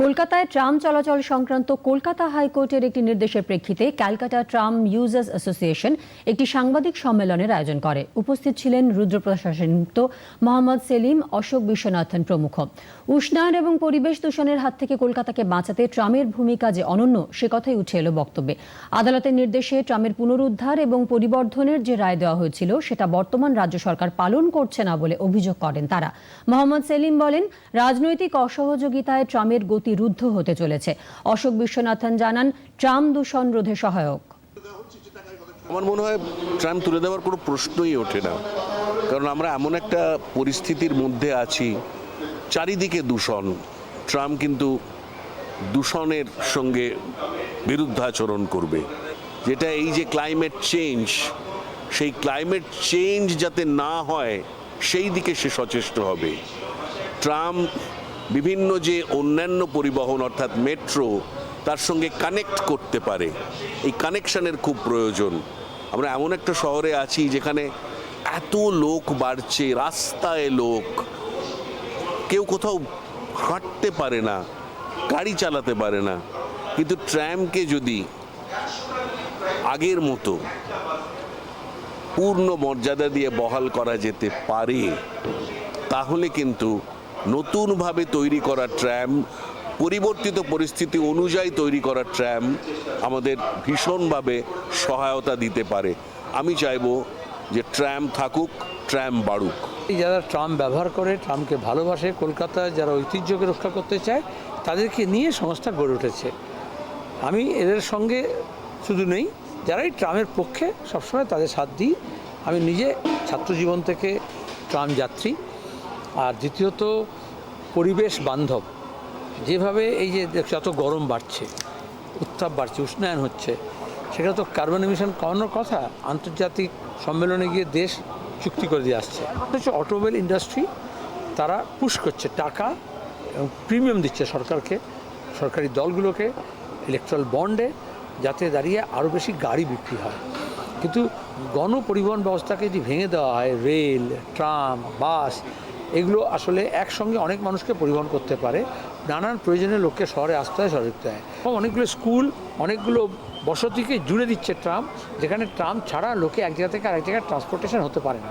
কলকাতায় ট্রাম চলাচল সংক্রান্ত কলকাতা হাইকোর্টের একটি নির্দেশের প্রেক্ষিতে ক্যালকাটা ট্রাম ইউজার্স অ্যাসোসিয়েশন একটি সাংবাদিক সম্মেলনের আয়োজন করে। উপস্থিত ছিলেন রুদ্রপ্রশাসনমুক্ত মোহাম্মদ সেলিম, অশোক বিশ্বনাথন প্রমুখ। উষ্ণায়ন এবং পরিবেশ দূষণের হাত থেকে কলকাতাকে বাঁচাতে ট্রামের ভূমিকা যে অনন্য, সে কথাই উঠে এলো বক্তব্যে। আদালতের নির্দেশে ট্রামের পুনরুদ্ধার এবং পরিবর্ধনের যে রায় দেওয়া হয়েছিল, সেটা বর্তমান রাজ্য সরকার পালন করছে না বলে অভিযোগ করেন তারা। মোহাম্মদ সেলিম বলেন, রাজনৈতিক অসহযোগিতায় ট্রামের গতি রুদ্ধ হতে চলেছে। অশোক বিশ্বনাথন জানান, ট্রাম দূষণ রোধে সহায়ক। আমার মনে হয় ট্রাম তুলে দেওয়ার কোনো প্রশ্নই ওঠে না। কারণ আমরা এমন একটা পরিস্থিতির মধ্যে আছি, চারিদিকে দূষণ। ট্রাম কিন্তু দূষণের সঙ্গে বিরুদ্ধাচরণ করবে। যেটা এই যে ক্লাইমেট চেঞ্জ সেই ক্লাইমেট চেঞ্জ যাতে না হয়, সেই দিকে সে সচেষ্ট হবে। ট্রাম বিভিন্ন যে অন্যান্য পরিবহন, অর্থাৎ মেট্রো, তার সঙ্গে কানেক্ট করতে পারে। এই কানেকশানের খুব প্রয়োজন। আমরা এমন একটা শহরে আছি যেখানে এত লোক বাড়ছে, রাস্তায় লোক। কেউ কোথাও হাঁটতে পারে না, গাড়ি চালাতে পারে না। কিন্তু ট্র্যামকে যদি আগের মতো পূর্ণ মর্যাদা দিয়ে বহাল করা যেতে পারে, তাহলে কিন্তু নতুনভাবে তৈরি করা ট্র্যাম পরিবর্তিত পরিস্থিতি অনুযায়ী তৈরি করা ট্র্যাম আমাদের ভীষণভাবে সহায়তা দিতে পারে। আমি চাইব যে ট্র্যাম থাকুক ট্র্যাম বাড়ুক। যারা ট্রাম ব্যবহার করে, ট্রামকে ভালোবাসে কলকাতায় যারা ঐতিহ্যকে রক্ষা করতে চায়, তাদেরকে নিয়ে সংস্থা গড়ে উঠেছে। আমি এদের সঙ্গে শুধু নেই, যারাই ট্রামের পক্ষে সবসময় তাদের সাথ দিই। আমি নিজে ছাত্রজীবন থেকে ট্রাম যাত্রী। আর দ্বিতীয়ত পরিবেশ বান্ধব। যেভাবে এই যে এত গরম বাড়ছে, উত্তাপ বাড়ছে, উষ্ণায়ন হচ্ছে, সেটা তো কার্বন এমিশন কমানোর কথা। আন্তর্জাতিক সম্মেলনে গিয়ে দেশ চুক্তি করে দিয়ে আসছে। হচ্ছে অটোমোবাইল ইন্ডাস্ট্রি তারা পুশ করছে টাকা এবং প্রিমিয়াম দিচ্ছে সরকারকে, সরকারি দলগুলোকে ইলেকট্রাল বন্ডে যাতে দাঁড়িয়ে আরও বেশি গাড়ি বিক্রি হয়। কিন্তু গণপরিবহন ব্যবস্থাকে যদি ভেঙে দেওয়া হয়, রেল, ট্রাম, বাস এগুলো আসলে একসঙ্গে অনেক মানুষকে পরিবহন করতে পারে। নানান প্রয়োজনে লোককে শহরে আসতে হয়, শহরে হয়। অনেকগুলো স্কুল, অনেকগুলো বসতিকে জুড়ে দিচ্ছে ট্রাম, যেখানে ট্রাম ছাড়া লোকে এক জায়গা থেকে আরেক জায়গায় ট্রান্সপোর্টেশন হতে পারে না।